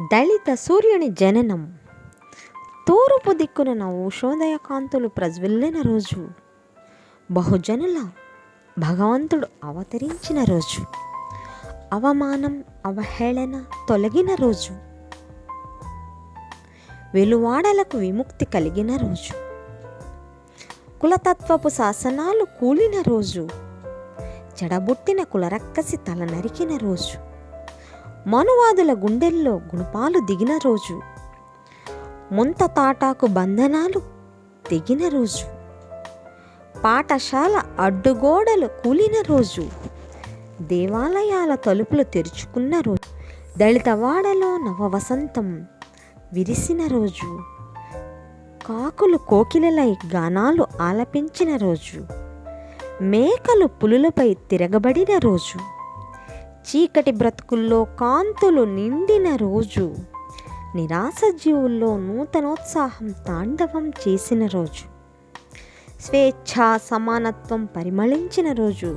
దళిత సూర్యుని జననం. తూర్పు దిక్కున ఉషోదయ కాంతులు ప్రజ్వల్లిన రోజు. బహుజనుల భగవంతుడు అవతరించిన రోజు. అవమానం అవహేళన తొలగిన రోజు. వెలువాడలకు విముక్తి కలిగిన రోజు. కులతత్వపు శాసనాలు కూలిన రోజు. చెడబుట్టిన కులరక్కసి తల నరికిన రోజు. మనువాదుల గుండెల్లో గుణపాలు దిగిన రోజు. ముంత తాటాకు బంధనాలు తెగిన రోజు. పాఠశాల అడ్డుగోడలు కూలిన రోజు. దేవాలయాల తలుపులు తెరుచుకున్న రోజు. దళితవాడలో నవవసంతం విరిసిన రోజు. కాకులు కోకిలలై గానాలు ఆలపించిన రోజు. మేకలు పులులపై తిరగబడిన రోజు. చీకటి బ్రతుకుల్లో కాంతులు నిండిన రోజు నిరాశ జీవుల్లో నూతనోత్సాహం తాండవం చేసిన రోజు స్వేచ్ఛా సమానత్వం పరిమళించిన రోజు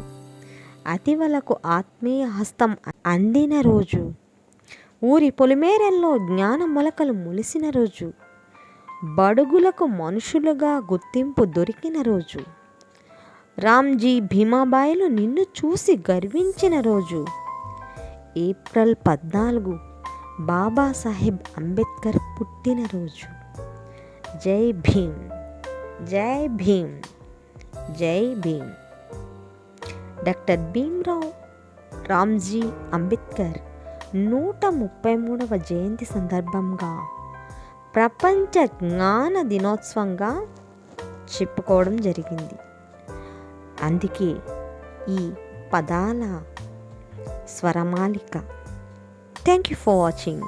అతివలకు ఆత్మీయ హస్తం అందిన రోజు ఊరి పొలిమేరల్లో జ్ఞాన మొలకలు మొలిసిన రోజు బడుగులకు మనుషులుగా గుర్తింపు దొరికిన రోజు రామ్జీ భీమాబాయిలు నిన్ను చూసి గర్వించిన రోజు ఏప్రిల్ పద్నాలుగు బాబాసాహెబ్ అంబేద్కర్ పుట్టినరోజు. జై భీమ్ జై భీమ్ జై భీమ్. డాక్టర్ భీమ్రావ్ రామ్జీ అంబేద్కర్ నూట ముప్పై మూడవ జయంతి సందర్భంగా ప్రపంచ జ్ఞాన దినోత్సవంగా చెప్పుకోవడం జరిగింది. అందుకే ఈ పదాల స్వరమాలిక థ్యాంక్ యూ ఫర్ వాచింగ్